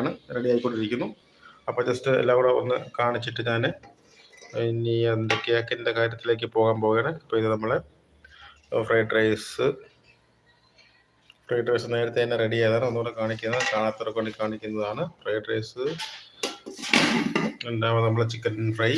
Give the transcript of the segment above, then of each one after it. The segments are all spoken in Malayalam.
ആണ് റെഡി ആയിക്കൊണ്ടിരിക്കുന്നു അപ്പോൾ ജസ്റ്റ് എല്ലാം കൂടെ ഒന്ന് കാണിച്ചിട്ട് ഞാൻ ഇനി എന്താ കേക്കിന്റെ കാര്യത്തിലേക്ക് പോകാൻ പോവുകയാണ്. ഇപ്പോൾ ഇത് നമ്മൾ ഫ്രൈഡ് റൈസ് ഫ്രൈഡ് റൈസ് നേരത്തെ തന്നെ റെഡി ആയതാണ്. ഒന്നുകൂടെ കാണിക്കുന്നത്. കാണാത്തവർക്ക് വേണ്ടി കാണിക്കുന്നതാണ്. ഫ്രൈഡ് റൈസ് രണ്ടാമത് നമ്മൾ ചിക്കൻ ഫ്രൈ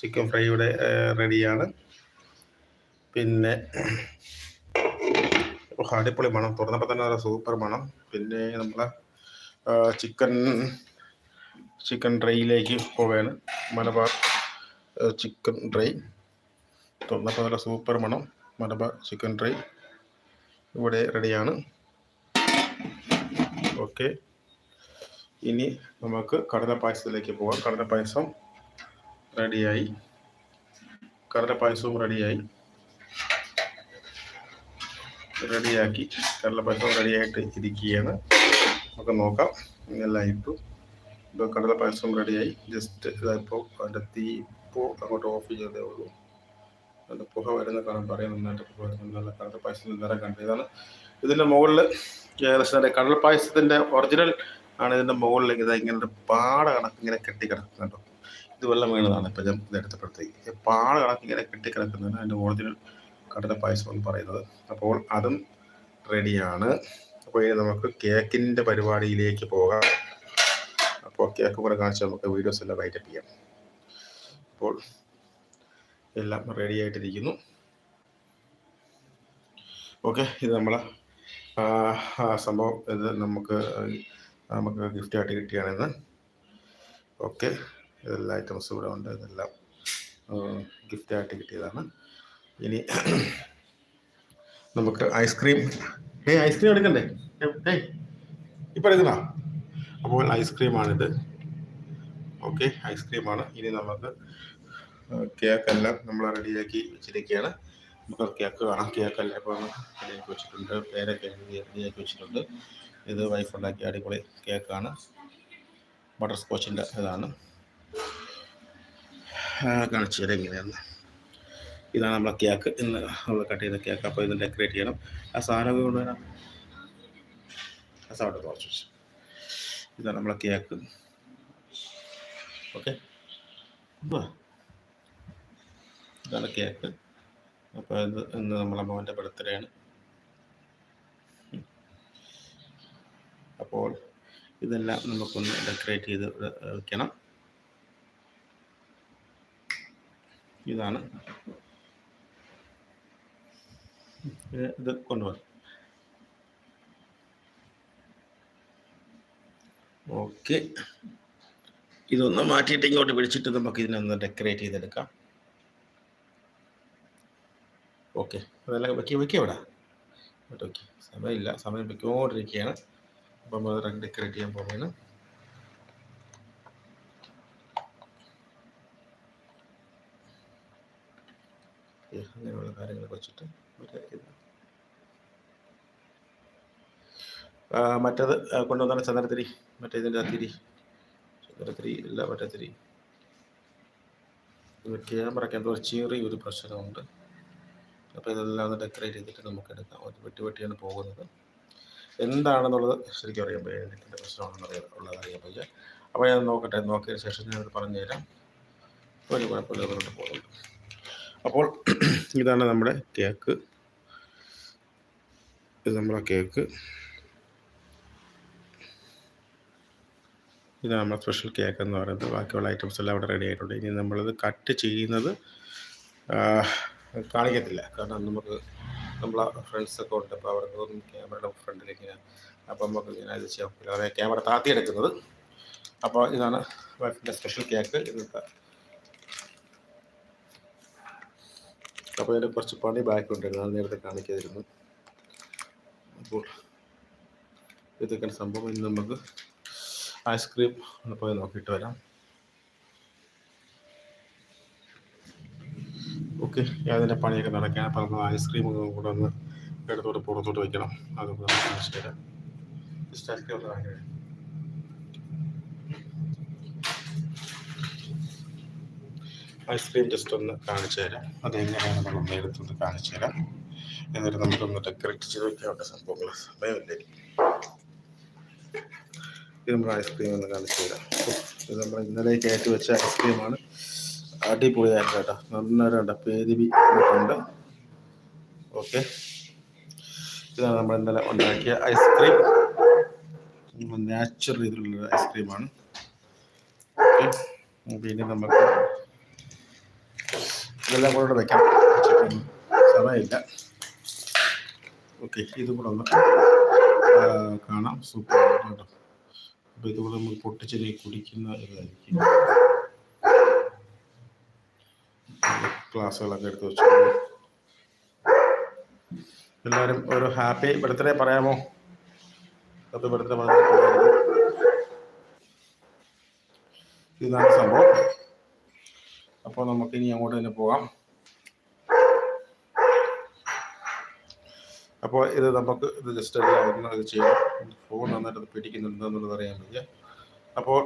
ചിക്കൻ ഫ്രൈ ഇവിടെ റെഡിയാണ് പിന്നെ അടിപൊളി മണം. തുറന്നപ്പോൾ തന്നെ നല്ല സൂപ്പർ മണം. പിന്നെ നമ്മളെ ചിക്കൻ ചിക്കൻ ഡ്രൈയിലേക്ക് പോവുകയാണ്. മലബാർ ചിക്കൻ ഡ്രൈ തുറന്നപ്പോൾ നല്ല സൂപ്പർ മണം. മലബാർ ചിക്കൻ ഡ്രൈ ഇവിടെ റെഡിയാണ്. ഓക്കെ. ഇനി നമുക്ക് കടല പായസത്തിലേക്ക് പോകാം കടല പായസം റെഡിയായി. കടല പായസവും റെഡിയായി. റെഡിയാക്കി കടല പായസം റെഡിയായിട്ട് ഇരിക്കുകയാണ്. നമുക്ക് നോക്കാം. എല്ലാം ഇട്ടു. ഇപ്പോൾ കടല പായസം റെഡിയായി. ജസ്റ്റ് ഇതായിപ്പോൾ അതിന്റെ തീ ഇപ്പോൾ അങ്ങോട്ട് ഓഫ് ചെയ്തേ ഉള്ളൂ. അതിന്റെ പുക വരുന്ന കാണാൻ പറയാൻ നന്നായിട്ട് പുക വരുന്ന നല്ല കടല പായസം നിറം കണ്ടു. ഇതാണ് ഇതിന്റെ മുകളിൽ ഏകദേശം കടൽ പായസത്തിന്റെ ഒറിജിനൽ ആണ് ഇതിന്റെ മുകളിലേക്ക് ഇതാ ഇങ്ങനെ പാട കണക്ക് ഇങ്ങനെ കെട്ടിക്കിടക്കുന്നുണ്ടോ ഇത് വെള്ളം വീണതാണ്. ഇപ്പം ഞാൻ ഇത് എടുത്തപ്പോഴത്തേക്ക്. പാട കണക്ക് ഇങ്ങനെ കെട്ടിക്കിടക്കുന്നതാണ് അതിന്റെ ഒറിജിനൽ കടല പായസം എന്ന് പറയുന്നത്. അപ്പോൾ അതും റെഡിയാണ് അപ്പോൾ ഇനി നമുക്ക് കേക്കിന്റെ പരിപാടിയിലേക്ക് പോകാം. അപ്പോൾ കേക്ക് കൂടെ കാണിച്ച് നമുക്ക് വീഡിയോസ് എല്ലാം വൈറ്റപ്പ് ചെയ്യാം. അപ്പോൾ എല്ലാം റെഡി ആയിട്ടിരിക്കുന്നു. ഓക്കെ ഇത് നമ്മളെ സംഭവം ഇത് നമുക്ക് നമുക്ക് ഗിഫ്റ്റ് ആയിട്ട് കിട്ടിയാണിത് ഓക്കെ ഇതെല്ലാം ഐറ്റംസ് ഇവിടെ ഉണ്ട്. ഇതെല്ലാം ഗിഫ്റ്റ് ആയിട്ട് കിട്ടിയതാണ്. ഇനി നമുക്ക് ഐസ്ക്രീം ഏയ് ഐസ്ക്രീം എടുക്കണ്ടേ? ഏ ഇപ്പം എടുക്കണ? അപ്പോൾ ഐസ്ക്രീമാണിത് ഓക്കെ ഐസ്ക്രീമാണ് ഇനി നമുക്ക് കേക്ക് എല്ലാം നമ്മൾ റെഡിയാക്കി വെച്ചിരിക്കുകയാണ് നമുക്ക് കേക്ക് കാണാം. കേക്ക് എല്ലാം ഇപ്പോൾ റെഡിയാക്കി വെച്ചിട്ടുണ്ട്. പേരൊക്കെ റെഡിയാക്കി വെച്ചിട്ടുണ്ട്. ഇത് വൈഫ് ഉണ്ടാക്കിയ അടിപൊളി കേക്കാണ് ബട്ടർ സ്കോച്ചിന്റെ ഇതാണ്. കാണിച്ചു തരാം എങ്ങനെയാണ് ഇതാണ് നമ്മളെ കേക്ക് ഇന്ന് നമ്മൾ കട്ട് ചെയ്ത കേക്ക് അപ്പോൾ ഇത് ഡെക്കറേറ്റ് ചെയ്യണം. ആ സാധനം കൊണ്ടുവരാം. ആ സാധനം കുറച്ച് ഇതാണ് നമ്മളെ കേക്ക് ഓക്കെ ഇതാണ് കേക്ക് അപ്പോൾ ഇത് ഇന്ന് നമ്മളെ മോന്റെ ബർത്ത്ഡേ ആണ്. അപ്പോൾ ഇതെല്ലാം നമുക്കൊന്ന് ഡെക്കറേറ്റ് ചെയ്ത് വെക്കണം. ഇതാണ് ഇത് കൊണ്ടുപോകാം ഓക്കെ. ഇതൊന്ന് മാറ്റിയിട്ട് ഇങ്ങോട്ട് പിടിച്ചിട്ട് നമുക്ക് ഇതിനൊന്ന് ഡെക്കറേറ്റ് ചെയ്തെടുക്കാം. ഓക്കെ. അതെല്ലാം വെക്കി വെക്കി അവിടെ ഓക്കെ സമയമില്ല. സമയം വെക്കോണ്ടിരിക്കുകയാണ്. അപ്പം അത് ഡെക്കറേറ്റ് ചെയ്യാൻ ഏ, അങ്ങനെയുള്ള കാര്യങ്ങളൊക്കെ വെച്ചിട്ട് ഇത്. ആ, മറ്റേത് കൊണ്ടുവന്നാണ് ചന്ദ്രത്തിരി മറ്റേ ഇതിന്റെ തിരി? ചന്ദ്രത്തിരി ഇല്ല മറ്റേ ഇത് ക്യാമറയ്ക്ക് എന്തോ ചെറിയ ഒരു പ്രശ്നമുണ്ട്. അപ്പോൾ ഇതെല്ലാം ഒന്ന് ഡെക്കറേറ്റ് ചെയ്തിട്ട് നമുക്ക് എടുക്കാം. ഒരു വെട്ടി വെട്ടിയാണ് പോകുന്നത്. എന്താണെന്നുള്ളത് ശരിക്കും അറിയാൻ വയ്യ. ഇതിന്റെ പ്രശ്നമാണെന്ന് അറിയാം ഉള്ളത് അറിയാൻ വയ്യ. അപ്പോൾ ഞാൻ നോക്കട്ടെ. നോക്കിയതിന് ശേഷം ഞാനത് പറഞ്ഞു തരാം ഒരു കുഴപ്പമില്ല അതുകൊണ്ട് പോകുന്നുണ്ട് അപ്പോൾ ഇതാണ് നമ്മുടെ കേക്ക്. ഇത് നമ്മുടെ കേക്ക്. ഇതാണ് നമ്മുടെ സ്പെഷ്യൽ കേക്ക് എന്ന് പറയുന്നത് ബാക്കിയുള്ള ഐറ്റംസ് എല്ലാം അവിടെ റെഡി ആയിട്ടുണ്ട്. ഇനി നമ്മളിത് കട്ട് ചെയ്യുന്നത് കാണിക്കത്തില്ല. കാരണം നമുക്ക് നമ്മളെ ഫ്രണ്ട്സൊക്കെ ഉണ്ട്. അപ്പോൾ അവർക്കൊന്നും ക്യാമറയുടെ ഫ്രണ്ടിലേക്ക് ഇങ്ങനെ അപ്പം നമുക്ക് ഇങ്ങനെ ഇത് അവരെ ക്യാമറ താത്തിയെടുക്കുന്നത് അപ്പോൾ ഇതാണ് വൈഫിന്റെ സ്പെഷ്യൽ കേക്ക് ഇത് അപ്പോൾ ഇതിന്റെ കുറച്ച് പണി ബാക്കി ഉണ്ടായിരുന്നു അത് നേരത്തെ കാണിക്കാതിരുന്നു. അപ്പോൾ ഇതൊക്കെ സംഭവം ഇന്ന് നമുക്ക് ഐസ്ക്രീം ഒന്ന് പോയി നോക്കിയിട്ട് വരാം. ഓക്കെ അതിന്റെ പണിയൊക്കെ നടക്കാൻ പറഞ്ഞ ഐസ്ക്രീം കൂടെ ഒന്ന് എടുത്തോട്ട് പുറത്തോട്ട് വയ്ക്കണം അത് ഐസ്ക്രീം ഒന്ന് ഐസ്ക്രീം ജസ്റ്റ് ഒന്ന് കാണിച്ചു തരാം. അതെങ്ങനെയാണ് നമ്മൾ എടുത്തൊന്ന് കാണിച്ചു തരാം. എന്നിട്ട് നമുക്കൊന്ന് ഡെക്കറേറ്റ് ചെയ്ത് വെക്കാനുള്ള സംഭവങ്ങൾ സമയമില്ലേ? നമ്മുടെ ഐസ്ക്രീം ഒന്ന് കാണിച്ചു തരാം. ഇത് നമ്മൾ ഇന്നലെ കയറ്റി വെച്ച ഐസ്ക്രീമാണ്. അടിപൊളിയായിട്ട് കേട്ടോ. നന്നായിട്ട് കേട്ടോ പേരിവി ഉണ്ട് ഓക്കെ. ഇതാണ് നമ്മൾ ഇന്നലെ ഉണ്ടാക്കിയ ഐസ്ക്രീം. നാച്ചുറൽ രീതിയിലുള്ള ഐസ്ക്രീമാണ്. ഓക്കെ. പിന്നെ നമുക്ക് ഇതെല്ലാം കൂടെ വെക്കാം. സമയമില്ല ഓക്കെ ഇത് കൂടെ ഒന്ന് കാണാം. സൂപ്പർ കേട്ടോ. അപ്പോൾ ഇതുപോലെ നമ്മൾ നമുക്ക് പൊട്ടിച്ചിരി കുടിക്കുന്ന ഇതായിരിക്കും ക്ലാസ്സുകളൊക്കെ എടുത്ത് വെച്ചു എല്ലാവരും ഒരു ഹാപ്പി ബർത്ത്ഡേ പറയാമോ? ഹാപ്പി ബർത്ത്ഡേ പറഞ്ഞു ഇതാണ് സംഭവം. അപ്പോൾ നമുക്ക് ഇനി അങ്ങോട്ട് തന്നെ പോകാം. അപ്പോൾ ഇത് നമുക്ക് ഇത് ജസ്റ്റ് ഒന്ന് ഇത് ചെയ്യണം ഫോൺ നന്നായിട്ട് പിടിക്കുന്നുണ്ട് എന്നുള്ളത് അറിയാൻ വയ്യ. അപ്പോൾ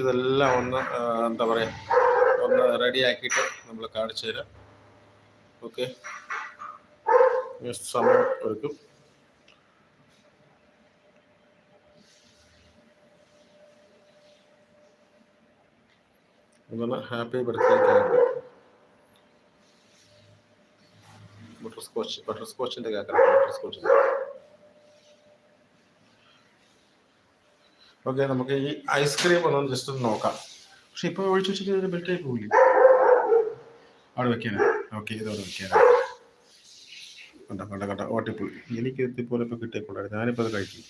ഇതെല്ലാം ഒന്ന് എന്താ പറയുക ഒന്ന് റെഡി ആക്കിയിട്ട് നമ്മൾ കാണിച്ചു തരാം. ഓക്കെ സമയം എടുക്കും happy birthday cake butter scotch butter സ്കോച്ചിന്റെ കേക്കാണ് ബട്ടർ സ്കോച്ച് ഓക്കെ നമുക്ക് ഈ ഐസ്ക്രീം ഒന്ന് ജസ്റ്റ് ഒന്ന് നോക്കാം. പക്ഷെ ഇപ്പൊ ഒഴിച്ചു വെച്ചിട്ട് ബെൽറ്റായി പോകില്ല അവിടെ വെക്കാനാ? ഓക്കെ ഇതവിടെ വെക്കാനാ. കണ്ട കണ്ട കണ്ട. ഓട്ടിപ്പുളി എനിക്ക് ഇതുപോലെ ഇപ്പൊ കിട്ടിയപ്പോഴാണ് ഞാനിപ്പോ അത് കഴിക്കും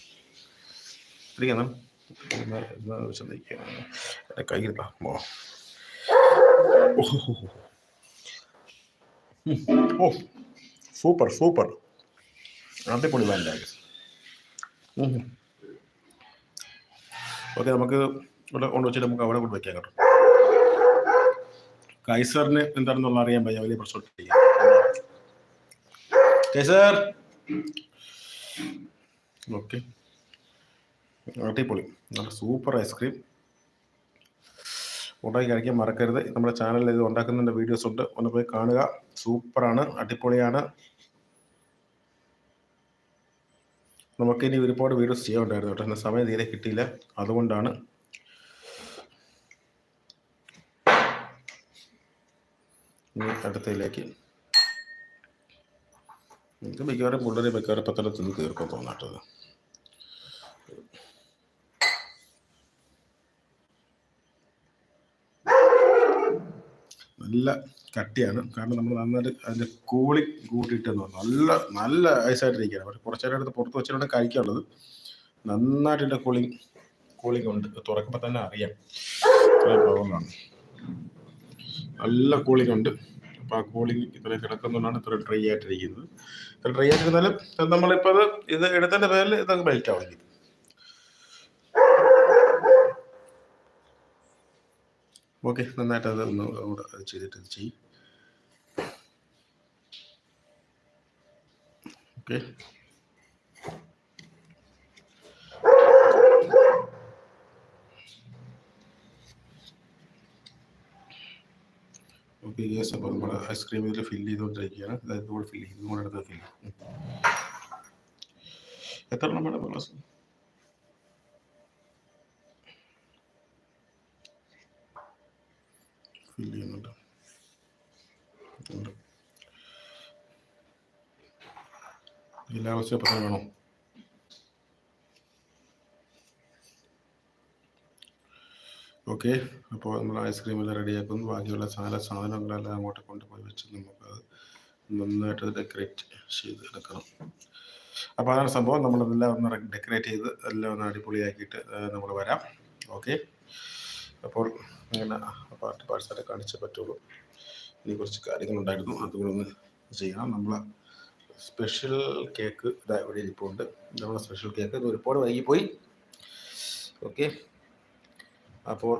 ഇരിക്കണം. ഓ. സൂപ്പർ സൂപ്പർ അടിപൊളി ബാൻഡാണ് ഓക്കെ നമുക്ക് ഇവിടെ കൊണ്ടുവച്ചിട്ട് നമുക്ക് അവിടെ കൊണ്ട് വയ്ക്കാം കേട്ടോ. കൈസറിന് എന്താണെന്നുള്ള അറിയാൻ പയ്യ വലിയ പ്രശ്നം കൈസർ! ഓക്കെ. അടിപൊളി. നല്ല സൂപ്പർ ഐസ്ക്രീം ഉണ്ടാക്കി കഴിക്കാൻ മറക്കരുത്. നമ്മുടെ ചാനലിൽ ഇത് ഉണ്ടാക്കുന്നതിന്റെ വീഡിയോസ് ഉണ്ട്. ഒന്ന് പോയി കാണുക. സൂപ്പറാണ് അടിപൊളിയാണ്. നമുക്ക് ഇനി ഒരുപാട് വീഡിയോസ് ചെയ്യാനുണ്ടായിരുന്നു കേട്ടോ. സമയം തീരെ കിട്ടിയില്ല. അതുകൊണ്ടാണ് ഇനി അടുത്തതിലേക്ക്. നിങ്ങൾക്ക് മിക്കവാറും പിള്ളേരെ മിക്കവാറും പത്രം നിന്ന് തീർക്കും തോന്നാട്ടത് നല്ല കട്ടിയാണ്. കാരണം നമ്മൾ നന്നായിട്ട് അതിന്റെ കൂളിംഗ് കൂട്ടിയിട്ടെന്ന് നല്ല നല്ല ഐസായിട്ടിരിക്കുകയാണ്. പക്ഷേ കുറച്ച് നേരം എടുത്ത് പുറത്ത് വെച്ചിട്ടാണ് കഴിക്കാനുള്ളത്. നന്നായിട്ടിന്റെ കൂളിംഗ് കൂളിംഗ് ഉണ്ട്. തുറക്കുമ്പോൾ തന്നെ അറിയാം. പവർലാണ് നല്ല കൂളിംഗ് ഉണ്ട്. അപ്പോൾ ആ കൂളിംഗ് ഇത്ര കിടക്കുന്നതുകൊണ്ടാണ് ഇത്ര ഡ്രൈ ആയിട്ടിരിക്കുന്നത്. ഇത്ര ഡ്രൈ ആയിട്ടിരുന്നാലും നമ്മളിപ്പോൾ ഇത് എടുത്തതിന്റെ പേരിൽ ഇതങ്ങ് മെൽറ്റ് ആവും ഓക്കെ നന്നായിട്ട് അത് ഒന്ന് കൂടെ അത് ചെയ്തിട്ട് ചെയ്യും. ഓക്കെ. ഓക്കെ നമ്മുടെ ഐസ്ക്രീം ഇതിൽ ഫില്ല് ചെയ്തുകൊണ്ടിരിക്കുകയാണ്. ഫില്ല് ഫില്ല് എത്ര ഗ്ലാസ് ഫില്ല് ചെയ്യുന്നുണ്ട് ഉണ്ട്. ഓക്കെ അപ്പോൾ നമ്മൾ ഐസ്ക്രീമെല്ലാം റെഡിയാക്കുന്നു. ബാക്കിയുള്ള സാധന സാധനങ്ങളെല്ലാം അങ്ങോട്ട് കൊണ്ടുപോയി വെച്ച് നമുക്കത് നന്നായിട്ട് ഡെക്കറേറ്റ് ചെയ്ത് എടുക്കണം. അപ്പോൾ അതാണ് സംഭവം. നമ്മളതെല്ലാം ഒന്ന് ഡെക്കറേറ്റ് ചെയ്ത് എല്ലാം ഒന്ന് അടിപൊളിയാക്കിയിട്ട് നമ്മൾ വരാം. ഓക്കെ അപ്പോൾ അങ്ങനെ പാർട്ടി പാർട്സായിട്ട് കാണിച്ചേ പറ്റുള്ളൂ. ഇനി കുറച്ച് കാര്യങ്ങളുണ്ടായിരുന്നു. അതുകൂടെ ഒന്ന് ചെയ്യണം. നമ്മൾ സ്പെഷ്യൽ കേക്ക് ഇതാ ഇവിടെ ഇരിപ്പുണ്ട് നമ്മുടെ സ്പെഷ്യൽ കേക്ക് ഇത് ഒരുപാട് വൈകിപ്പോയി. ഓക്കെ അപ്പോൾ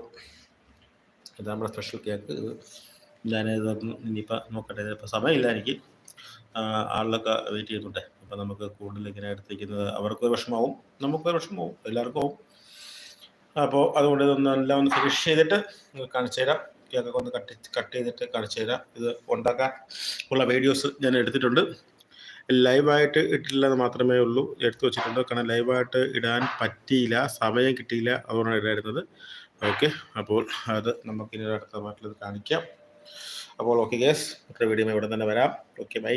ഇത് നമ്മുടെ സ്പെഷ്യൽ കേക്ക് ഇത് ഞാനിത് ഇനിയിപ്പോൾ നോക്കട്ടെ. ഇതിപ്പോൾ സമയമില്ല എനിക്ക്. ആളിലൊക്കെ വെയിറ്റ് ചെയ്യുന്നുണ്ട്. അപ്പോൾ നമുക്ക് കൂടുതൽ ഇങ്ങനെ എടുത്തിരിക്കുന്നത് അവർക്കൊരു വിഷമാവും നമുക്കൊരു വിഷമാവും എല്ലാവർക്കും ആവും. അപ്പോൾ അതുകൊണ്ട് ഇതൊന്ന് എല്ലാം ഒന്ന് ഫിനിഷ് ചെയ്തിട്ട് കാണിച്ചു തരാം. കേക്കൊക്കെ ഒന്ന് കട്ട് കട്ട് ചെയ്തിട്ട് കാണിച്ചു തരാം. ഇത് ഉണ്ടാക്കാൻ ഉള്ള വീഡിയോസ് ഞാൻ എടുത്തിട്ടുണ്ട്. ലൈവായിട്ട് ഇട്ടില്ലെന്ന് മാത്രമേ ഉള്ളൂ. എടുത്തു വെച്ചിട്ടുണ്ട്. കാരണം ലൈവായിട്ട് ഇടാൻ പറ്റിയില്ല. സമയം കിട്ടിയില്ല. അതുകൊണ്ടാണ് ഇടായിരുന്നത് ഓക്കെ അപ്പോൾ അത് നമുക്കിനി അടുത്ത പാട്ടിൽ കാണിക്കാം. അപ്പോൾ ഓക്കെ ഗ്യാസ് മറ്റൊരു വീഡിയോ ഇവിടെ തന്നെ വരാം. Okay bye